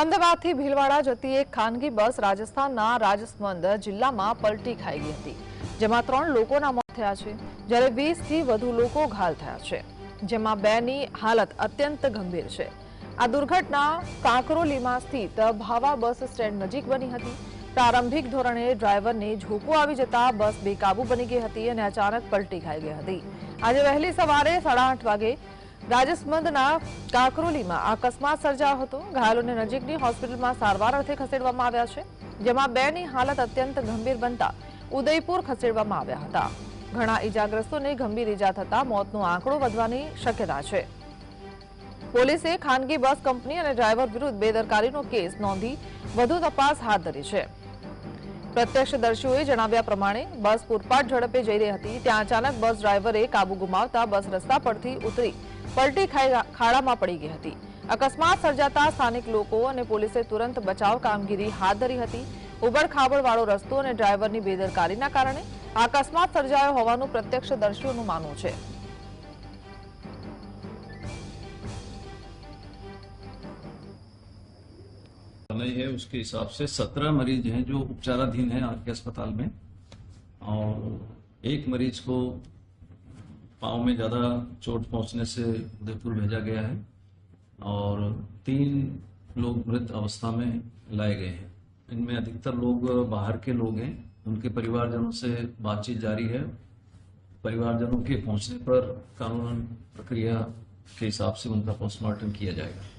અંદાબત હી ભીલવાડા જતી એક ખાનગી બસ રાજસ્થાનના રાજસમંદ જિલ્લામાં પલ્ટી ખાઈ ગઈ હતી જેમાં 3 લોકોના મોત થયા છે જ્યારે 20 થી વધુ લોકો ઘાલ થયા છે જેમાં બે ની હાલત અત્યંત ગંભીર છે આ દુર્ઘટના કાકરોલીમાસથી તવાવા બસ સ્ટેન્ડ નજીક બની હતી પ્રાથમિક ધોરણે ડ્રાઈવરને ઝોકો આવી જતાં બસ બેકાબૂ બની ગઈ હતી અને અચાનક પલ્ટી ખાઈ ગઈ હતી આ ﾞ જે વહેલી સવારે 6:30 વાગે રાજસમંદના કાકરોલીમાં અકસ્માત સર્જાયો હતો ઘાયલોને નજીકની હોસ્પિટલમાં સારવાર અર્થે ખસેડવામાં આવ્યા છે જેમાં બેની હાલત અત્યંત ગંભીર બનતા ઉદયપુર ખસેડવામાં આવ્યા હતા ઘણા ઈજાગ્રસ્તોને ગંભીર ઈજા થતા મોતનો આંકડો વધવાની શક્યતા છે પોલીસે ખાનગી બસ કંપની અને ડ્રાઈવર વિરુદ્ધ બેદરકારીનો કેસ નોંધી વધુ તપાસ હાથ ધરી છે प्रत्यक्षदर्शीઓએ જણાવ્યા પ્રમાણે બસ પુરપાટ જડપે જઈ રહી હતી ત્યાં અચાનક બસ ડ્રાઈવરે કાબુ ગુમાવતા બસ રસ્તા પરથી ઉતરી પલ્ટી ખાઈ ખાડામાં પડી ગઈ હતી અકસ્માત સર્જાતા સ્થાનિક લોકો અને પોલીસે તુરંત બચાવ કામગીરી હાતરી હતી ઉબળ ખાબળવાળો રસ્તો અને ડ્રાઈવરની બેદરકારીના કારણે અકસ્માત સર્જાયો હોવાનું প্রত্যক্ষદર્શ્યોનું માનવું છે समय है उसके हिसाब से सत्रह मरीज हैं जो उपचाराधीन हैं आज के अस्पताल में और एक मरीज को पाँव में ज़्यादा चोट पहुंचने से उदयपुर भेजा गया है और तीन लोग मृत अवस्था में लाए गए हैं इनमें अधिकतर लोग बाहर के लोग हैं उनके परिवारजनों से बातचीत जारी है परिवारजनों के पहुंचने पर कानून प्रक्रिया के हिसाब से उनका पोस्टमार्टम किया जाएगा